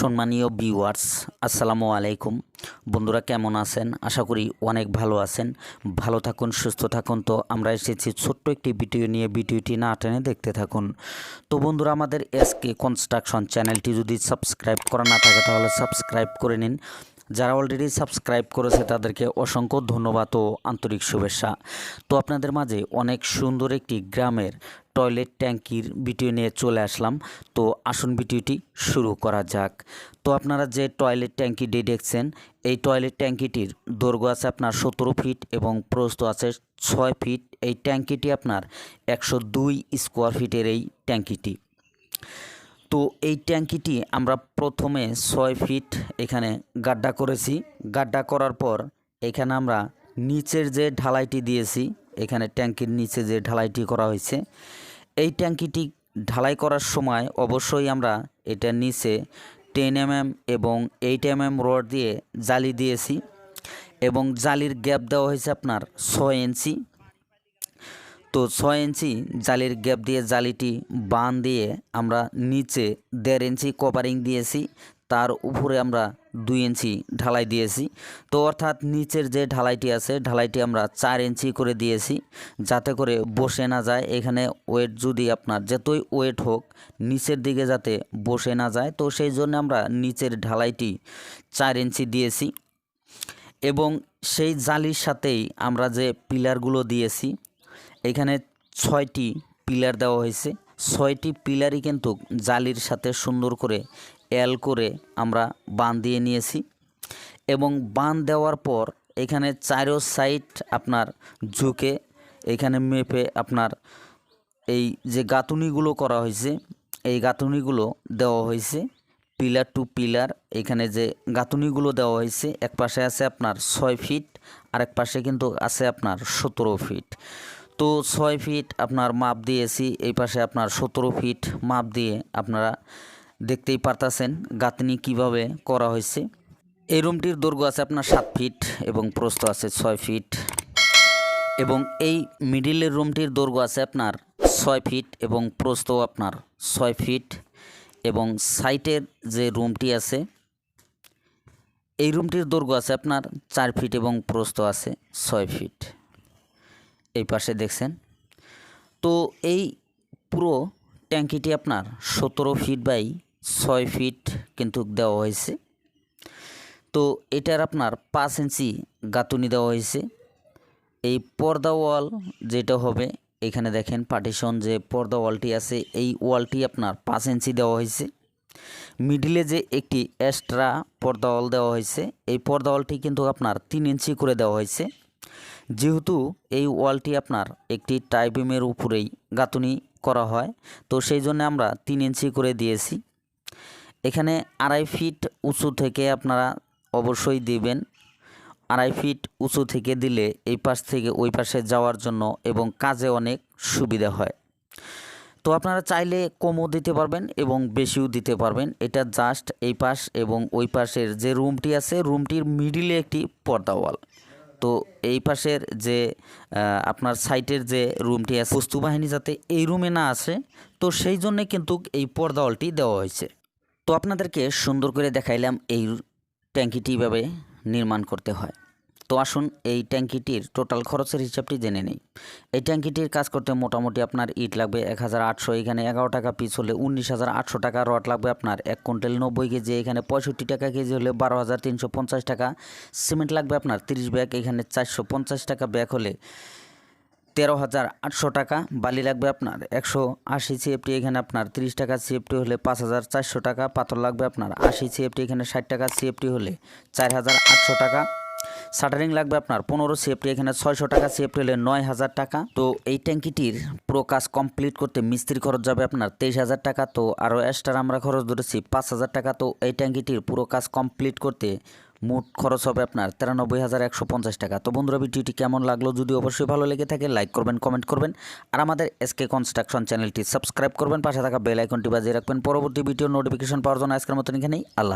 সম্মানীয় ভিউয়ার্স আসসালামু আলাইকুম। বন্ধুরা, কেমন আছেন? আশা করি অনেক ভালো আছেন। ভালো থাকুন, সুস্থ থাকুন। তো আমরা এসেছি ছোট্ট একটি ভিডিও নিয়ে। ভিডিওটি না টেনে দেখতে থাকুন। তো বন্ধুরা, আমাদের এসকে কনস্ট্রাকশন চ্যানেলটি যদি সাবস্ক্রাইব করা না থাকে, তাহলে সাবস্ক্রাইব করে নিন। যারা অলরেডি সাবস্ক্রাইব করেছে তাদেরকে অসংখ্য ধন্যবাদ ও আন্তরিক শুভেচ্ছা। তো আপনাদের মাঝে অনেক সুন্দর একটি গ্রামের টয়লেট ট্যাঙ্কির ভিডিও নিয়ে চলে আসলাম। তো আসুন ভিডিওটি শুরু করা যাক। তো আপনারা যে টয়লেট ট্যাঙ্কিটি দেখছেন, এই টয়লেট ট্যাঙ্কিটির দৈর্ঘ্য আছে আপনার সতেরো ফিট এবং প্রস্থ আছে ছয় ফিট এই ট্যাঙ্কিটি আপনার একশো দুই স্কোয়ার ফিটের এই ট্যাঙ্কিটি। তো এই ট্যাঙ্কিটি আমরা প্রথমে ছয় ফিট এখানে গাড্ডা করেছি। গাড্ডা করার পর এখানে আমরা নিচের যে ঢালাইটি দিয়েছি, এখানে ট্যাঙ্কির নিচে যে ঢালাইটি করা হয়েছে, এই ট্যাঙ্কিটি ঢালাই করার সময় অবশ্যই আমরা এটা নিচে টেন এমএম এবং এইট এমএম রড দিয়ে জালি দিয়েছি এবং জালির গ্যাপ দেওয়া হয়েছে আপনার ছয় ইঞ্চি। তো ছয় ইঞ্চি জালির গ্যাপ দিয়ে জালিটি বান দিয়ে আমরা নিচে দেড় ইঞ্চি কভারিং দিয়েছি। তার উপরে আমরা দুই ইঞ্চি ঢালাই দিয়েছি। তো অর্থাৎ নিচের যে ঢালাইটি আছে, ঢালাইটি আমরা চার ইঞ্চি করে দিয়েছি যাতে করে বসে না যায়। এখানে ওয়েট যদি আপনার যতই ওয়েট হোক, নিচের দিকে যাতে বসে না যায়। তো সেই জন্য আমরা নিচের ঢালাইটি চার ইঞ্চি দিয়েছি। এবং সেই জালির সাথেই আমরা যে পিলারগুলো দিয়েছি এখানে ছয়টি পিলার দেওয়া হয়েছে। ছয়টি পিলারই কিন্তু জালির সাথে সুন্দর করে এল করে আমরা বান দিয়ে নিয়েছি। এবং বান দেওয়ার পর এখানে চারো সাইড আপনার ঝুঁকে এখানে মেপে আপনার এই যে গাঁথুনিগুলো করা হয়েছে, এই গাঁথুনিগুলো দেওয়া হয়েছে। পিলার টু পিলার এখানে যে গাঁথুনিগুলো দেওয়া হয়েছে, এক পাশে আছে আপনার ছয় ফিট আর পাশে কিন্তু আছে আপনার সতেরো ফিট। তো ছয় ফিট আপনার মাপ দিয়েছি, এই পাশে আপনার সতেরো ফিট মাপ দিয়ে আপনারা দেখতেই পারতাছেন গাঁথনি কীভাবে করা হয়েছে। এই রুমটির দৈর্ঘ্য আছে আপনার সাত ফিট এবং প্রস্থ আছে ছয় ফিট এবং এই মিডিলের রুমটির দৈর্ঘ্য আছে আপনার ছয় ফিট এবং প্রস্থ আপনার ছয় ফিট এবং সাইটের যে রুমটি আছে, এই রুমটির দৈর্ঘ্য আছে আপনার চার ফিট এবং প্রস্থ আছে ছয় ফিট এই পাশে দেখছেন। তো এই পুরো ট্যাঙ্কিটি আপনার সতেরো ফিট বাই ছয় ফিট কিন্তু দেওয়া হয়েছে। তো এটার আপনার পাঁচ ইঞ্চি গাঁথুনি দেওয়া হয়েছে। এই পর্দা ওয়াল যেটা হবে, এখানে দেখেন পার্টিশন যে পর্দা ওয়ালটি আছে, এই ওয়ালটি আপনার পাঁচ ইঞ্চি দেওয়া হয়েছে। মিডিলে যে একটি এক্সট্রা পর্দা ওয়াল দেওয়া হয়েছে, এই পর্দা ওয়ালটি কিন্তু আপনার তিন ইঞ্চি করে দেওয়া হয়েছে। যেহেতু এই ওয়ালটি আপনার একটি টাইবিমের উপরেই গাঁথুনি করা হয়, তো সেই জন্য আমরা তিন ইঞ্চি করে দিয়েছি। এখানে আড়াই ফিট উঁচু থেকে আপনারা অবশ্যই দেবেন। আড়াই ফিট উঁচু থেকে দিলে এই পাশ থেকে ওই পাশে যাওয়ার জন্য এবং কাজে অনেক সুবিধা হয়। তো আপনারা চাইলে কমও দিতে পারবেন এবং বেশিও দিতে পারবেন। এটা জাস্ট এই পাশ এবং ওই পাশের যে রুমটি আছে, রুমটির মিডিলে একটি পর্দা ওয়াল। তো এই পাশের যে আপনার সাইটের যে রুমটি আছে বস্তু বাহিনী যাতে এই রুমে না আসে, তো সেই জন্যে কিন্তু এই পর্দা ওয়ালটি দেওয়া হয়েছে। তো আপনাদেরকে সুন্দর করে দেখাইলাম এই ট্যাঙ্কিটি এভাবে নির্মাণ করতে হয়। তো আসুন এই ট্যাঙ্কিটির টোটাল খরচের হিসাবটি জেনে নেই। এই ট্যাঙ্কিটির কাজ করতে মোটামুটি আপনার ইট লাগবে এক হাজার আটশো, এখানে এগারো টাকা পিস হলে উনিশ হাজার আটশো টাকা, রড লাগবে আপনার এক কুইন্টাল নব্বই কেজি, এখানে পঁয়ষট্টি টাকা কেজি হলে বারো হাজার তিনশো পঞ্চাশ টাকা। সিমেন্ট লাগবে আপনার তিরিশ ব্যাগ, এখানে চারশো পঞ্চাশ টাকা ব্যাগ হলে তেরো হাজার আটশো টাকা। বালি লাগবে আপনার একশো আশি সিএফটি এখানে আপনার তিরিশ টাকা সিএফটি হলে পাঁচ হাজার চারশো টাকা। পাথর লাগবে আপনার আশি সিএফটি এখানে ষাট টাকা সিএফটি হলে চার হাজার আটশো টাকা। শাটারিং লাগবে আপনার পনেরো সিএফটি এখানে ছয়শো টাকা সিএফটি হলে নয় হাজার টাকা। তো এই ট্যাঙ্কিটির পুরো কাজ কমপ্লিট করতে মিস্ত্রি খরচ যাবে আপনার তেইশ হাজার টাকা, তো আরও এক্সট্রা আমরা খরচ ধরেছি পাঁচ হাজার টাকা। তো এই ট্যাঙ্কিটির পুরো কাজ কমপ্লিট করতে মোট খরচ হবে আপনার তিরানব্বই হাজার একশো পঞ্চাশ টাকা। তো বন্ধুরা, ভিডিওটি কেমন লাগল যদি অবশ্যই ভালো লেগে থাকে লাইক করবেন কমেন্ট করবেন। আর আমাদের এসকে কনস্ট্রাকশন চ্যানেলটি সাবস্ক্রাইব করবেন, পাশে থাকা বেল আইকনটি বাজিয়ে রাখবেন। পরবর্তী ভিডিও নোটিফিকেশন পাওয়ার জন্য আজকের মতন এখানেই, আল্লাহ